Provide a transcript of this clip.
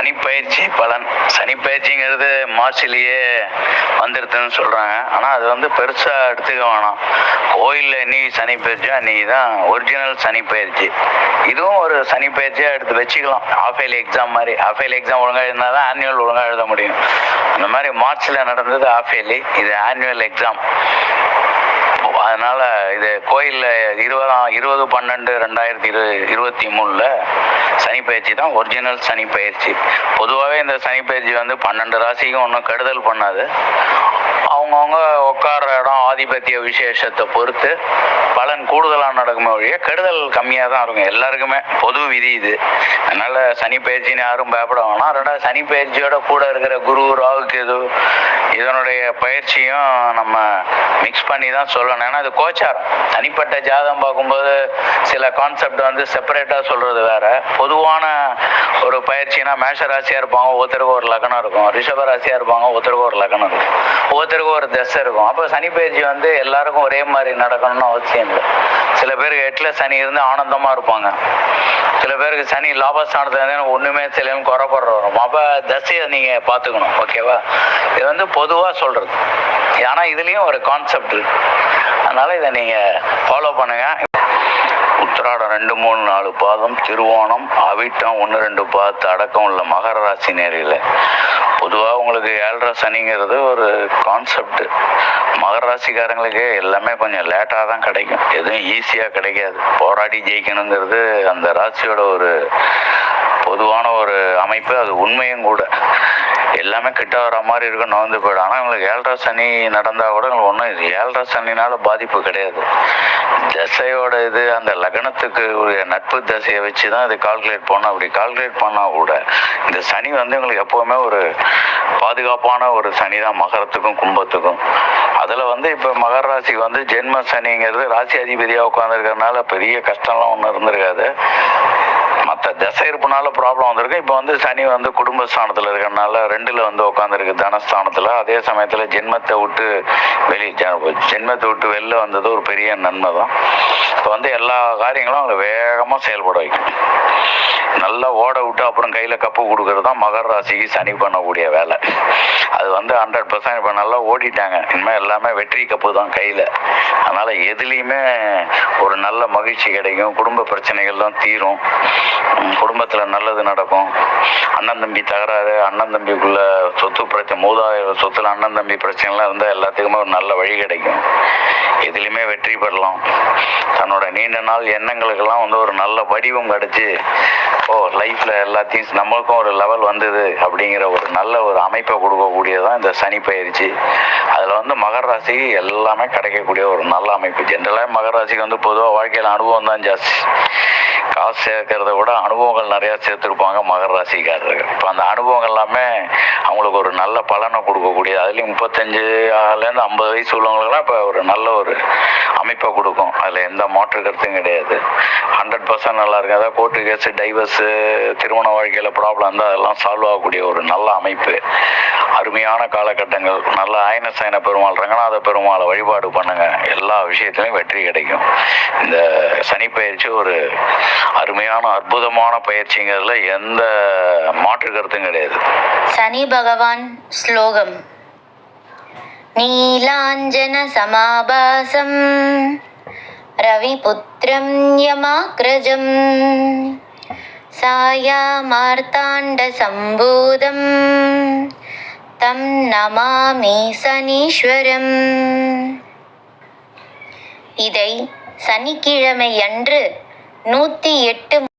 சனிப்பயிற்சி பலன். சனிப்பயிற்சிங்கிறது மார்ச்சிலேயே வந்துடுதுன்னு சொல்கிறாங்க ஆனால் அது வந்து பெருசாக எடுத்துக்க வேணாம். கோயிலில் நீ சனிப்பயிற்சியோ அன்றைக்கி தான் ஒரிஜினல் சனிப்பயிற்சி இதுவும் ஒரு சனிப்பயிற்சியாக எடுத்து வச்சுக்கலாம். ஆஃப் இயர்லி எக்ஸாம் மாதிரி. ஆஃப் இயர்லி எக்ஸாம் ஒழுங்காக இருந்தால் தான் ஆனுவல் ஒழுங்காக எழுத முடியும். அந்த மாதிரி மார்ச்சில் நடந்தது ஆஃப் இயர்லி இது ஆனுவல் எக்ஸாம் அதனால் இது கோயிலில் இருபதாம் இருபது பன்னெண்டு ரெண்டாயிரத்தி இரு இருபத்தி மூணில் சனிப்பயிற்சி தான் ஒரிஜினல் சனிப்பயிற்சி பொதுவாகவே இந்த சனிப்பயிற்சி வந்து பன்னெண்டு ராசிக்கும் ஒன்றும் கெடுதல் பண்ணாது. அவங்கவுங்க உட்கார்ற இடம் ஆதிபத்திய விசேஷத்தை பொறுத்து பலன் கூடுதலாக நடக்குமே ஒழிய கெடுதல் கம்மியாக தான் இருக்கும். எல்லாருக்குமே பொது விதி இது. அதனால் சனிப்பயிற்சின்னு யாரும் பயப்பட வேணாம். ரெண்டாவது சனி பயிற்சியோட கூட இருக்கிற குரு ராகு கேது இதனுடைய பயிற்சியும் நம்ம மிக்ஸ் பண்ணி தான் சொல்லணும். ஏன்னா அது கோச்சாரம் தனிப்பட்ட ஜாதகம் பார்க்கும்போது சில கான்செப்ட் வந்து செப்பரேட்டாக சொல்கிறது வேற. பொதுவான ஒரு பயிற்சினா மேஷ ராசியாக இருப்பாங்க ஒவ்வொருத்தருக்கும் ஒரு லக்னம் இருக்கும். ரிஷப ராசியாக இருப்பாங்க ஒவ்வொருத்தருக்கும் ஒரு லக்னம் இருக்கும் ஒவ்வொருத்தருக்கும் ஒரு தசை இருக்கும். அப்போ சனி பயிற்சி வந்து எல்லாருக்கும் ஒரே மாதிரி நடக்கணும்னு அவசியம் இல்லை. சில பேருக்கு எட்டில் சனி இருந்து ஆனந்தமாக இருப்பாங்க. சில பேருக்கு சனி லாபஸ்தானத்துல இருந்து எனக்கு ஒன்றுமே தெரியலன்னு குறைப்படுற வரும். அப்போ தசையை நீங்கள் பார்த்துக்கணும் ஓகேவா? இது வந்து பொதுவாக சொல்கிறது ஏன்னா இதுலேயும் ஒரு கான்செப்ட் இருக்கு. அதனால் இதை நீங்கள் ஃபாலோ பண்ணுங்கள் உத்திராடம் ரெண்டு மூணு நாலு பாதம் திருவோணம் அவிட்டம் ஒன்று ரெண்டு பாதத்து அடக்கம் உள்ள மகர ராசி நேரில். பொதுவாக உங்களுக்கு ஏழரை சனிங்கிறது ஒரு கான்செப்ட் மகர ராசிக்காரங்களுக்கு எல்லாமே கொஞ்சம் லேட்டாக தான் கிடைக்கும். எதுவும் ஈஸியாக கிடைக்காது. போராடி ஜெயிக்கணுங்கிறது அந்த ராசியோட ஒரு பொதுவான ஒரு அமைப்பு. அது உண்மையும் கூட. எல்லாமே கிட்ட வர மாதிரி இருக்கும் நோந்து போயிடும். ஆனால் இவங்களுக்கு ஏழரை சனி நடந்தால் கூட உங்களுக்கு ஒன்றும் ஏழரை சனினால பாதிப்பு கிடையாது. தசையோட இது அந்த லக்னத்துக்கு உரிய நட்பு தசையை வச்சு தான் இது கால்குலேட் பண்ணோம். அப்படி கால்குலேட் பண்ணால் கூட இந்த சனி வந்து எங்களுக்கு எப்போவுமே ஒரு பாதுகாப்பான ஒரு சனி தான் மகரத்துக்கும் கும்பத்துக்கும். அதில் வந்து இப்போ மகர ராசிக்கு வந்து ஜென்ம சனிங்கிறது ராசி அதிபதியாக உட்காந்துருக்கறனால பெரிய கஷ்டம்லாம் ஒன்றும் இருந்திருக்காது. மற்ற ப்ராப்ளம் வந்திருக்கு. இப்போ வந்து சனி வந்து குடும்ப ஸ்தானத்தில் இருக்கிறனால ரெண்டில் வந்து உட்காந்துருக்கு தனஸ்தானத்தில். அதே சமயத்தில் ஜென்மத்தை விட்டு வெளியே ஜென்மத்தை விட்டு வெளில வந்தது ஒரு பெரிய நன்மை தான். இப்போ வந்து எல்லா காரியங்களும் அவங்களை வேகமாக செயல்பட வைக்கும் நல்லா ஓட விட்டு அப்புறம் கையில் கப்பு கொடுக்கறது தான் மகர ராசிக்கு சனி பண்ணக்கூடிய வேலை. அது வந்து ஹண்ட்ரட் பர்சன்ட் இப்போ நல்லா ஓடிட்டாங்க. இனிமேல் எல்லாமே வெற்றி கப்பு தான் கையில். அதனால் எதுலேயுமே ஒரு நல்ல மகிழ்ச்சி கிடைக்கும். குடும்ப பிரச்சனைகள்லாம் தீரும். குடும்பத்தில் நல்லது நடக்கும். அண்ணன் தம்பி தகராறு அண்ணன் தம்பிக்குள்ள சொத்து பிரச்சனை மூதாத சொத்துல அண்ணன் தம்பி பிரச்சனைலாம் இருந்தால் எல்லாத்துக்குமே ஒரு நல்ல வழி கிடைக்கும். எதுலேயுமே வெற்றி பெறலாம். தன்னோட நீண்ட நாள் எண்ணங்களுக்கெல்லாம் வந்து ஒரு நல்ல வடிவம் கிடச்சி ஓ லைஃப்பில் எல்லாத்தையும் நம்மளுக்கும் ஒரு லெவல் வந்தது அப்படிங்கிற ஒரு நல்ல ஒரு அமைப்பை கொடுக்கக்கூடியதான் இந்த சனி பயிற்சி. அதில் வந்து மகர ராசிக்கு எல்லாமே கிடைக்கக்கூடிய ஒரு நல்ல அமைப்பு. ஜென்ரலாக மகர ராசிக்கு வந்து பொதுவாக வாழ்க்கையில் அனுபவம் தான் ஜாஸ்தி. காசு சேர்க்கறத விட அனுபவங்கள் நிறையா சேர்த்துருப்பாங்க மகர ராசிக்காரர்கள். இப்போ அந்த அனுபவங்கள் எல்லாமே அவங்களுக்கு ஒரு நல்ல பலனை கொடுக்கக்கூடிய அதுலேயும் முப்பத்தஞ்சு முப்பத்தஞ்சுலேருந்து ஐம்பது வயசு உள்ளவங்களுக்குலாம் இப்போ ஒரு நல்ல ஒரு அமைப்பை கொடுக்கும். அதில் எந்த மாற்று கருத்தும் கிடையாது. ஹண்ட்ரட் பர்சன்ட் நல்லா இருக்கு அதாவது கோர்ட்டு கேஸு டைவர்ஸு திருமண வாழ்க்கையில் ப்ராப்ளம் இருந்தால் அதெல்லாம் சால்வ் ஆகக்கூடிய ஒரு நல்ல அமைப்பு. அருமையான காலகட்டங்கள். நல்ல ஆயன சயன பெருமாள் ரங்கநாத பெருமாளை வழிபாடு பண்ணுங்க. எல்லா விஷயத்திலையும் வெற்றி கிடைக்கும். இந்த சனி பயிற்சி ஒரு அருமையான அற்புதமான பயிற்சிங்கிறதுல எந்த மாற்று கருத்தும் கிடையாது. சனி பகவான் ஸ்லோகம். நீலாஞ்சன சமாபாசம். ரவிபுத்திரம் யமாக்ரஜம் சாயாமார்த்தாண்ட சம்பூதம் தம் நமாமி சனீஸ்வரம் இதை சனிக்கிழமை அன்று நூற்றி எட்டு